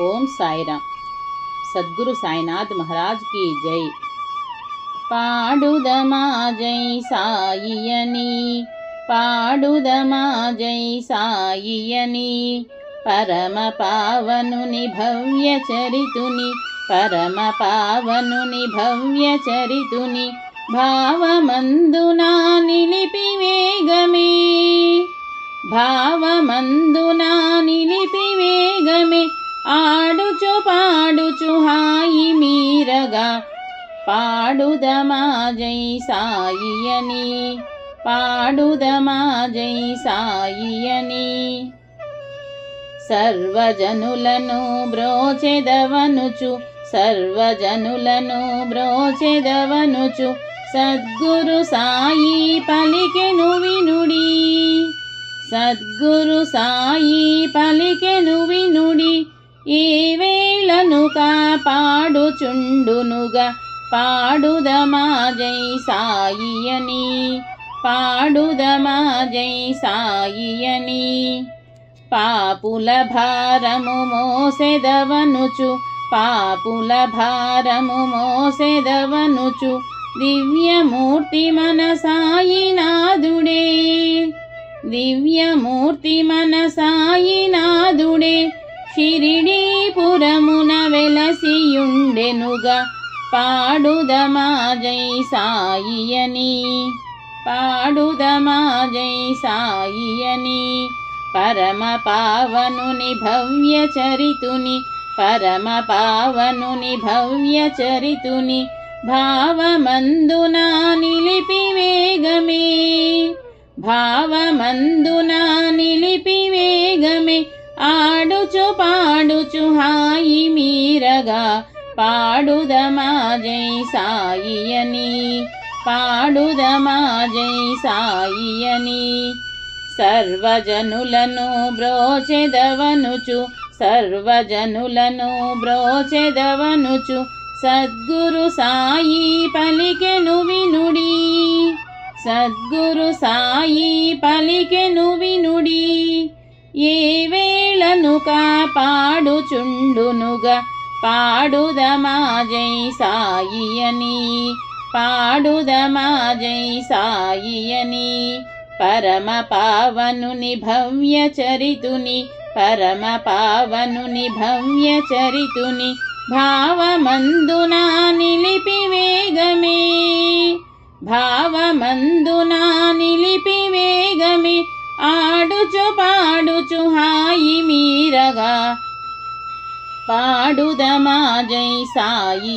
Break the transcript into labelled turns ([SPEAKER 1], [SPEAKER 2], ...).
[SPEAKER 1] ఓం సాయిరామ్. సద్గురు సాయినాథ్ మహారాజ్కి జై పాడుదమా జై సాయియని పాడుదమా జై సాయియని పరమ పావనుని భవ్య చరితుని పరమ పావనుని భవ్య చరితుని భావమందునా నిలిపి వేగమే. భావమందు పాడుదమా జై సాయియని పాడుదమా జై సాయియని. సర్వజనులను బ్రోచెదవనుచు సర్వజనులను బ్రోచెదవనుచు సద్గురు సాయి పలికెను వినుడి. సద్గురు సాయి పలికెను వినుడి ఏ వేళను కాపాడుచుండునుగా. పాడుదమా జై సాయియని పాడుదమా జై సాయియని. పాపుల భారము మోసెదవనుచు పాపుల భారము మోసెదవనుచు దివ్యమూర్తి మన సాయినాథుడే దివ్యమూర్తి మన సాయినాథుడే షిరిడీపురమున వెలసియుండెనుగా పాడుదమా జై సాయియని పాడుదమా జై సాయియని పరమ పావనుని భవ్య చరితుని పరమ పావనుని భవ్య చరితుని భావమందునా నిలిపి వేగమే భావమందునా నిలిపి వేగమే ఆడుచు పాడుచు హాయి మీరగా పాడుదమా జై సాయియని పాడుదమా జై సాయియని. సర్వజనులను బ్రోచెదవనుచు సర్వజనులను బ్రోచెదవనుచు సద్గురు సాయి పలికెను వినుడి. సద్గురు సాయి పలికెను వినుడి. ఏ వేళను కాపాడుచుండునుగా పాడుదమా జై సాయియని పాడుదమా జై సాయియని. పరమ పావనుని భవ్య చరితుని పరమ పావనుని భవ్య చరితుని భావమందునా నిలిపి వేగమే. భావమందునా నిలిపి వేగమే. ఆడుచు పాడుచు హాయ పాడుదమా జై సాయి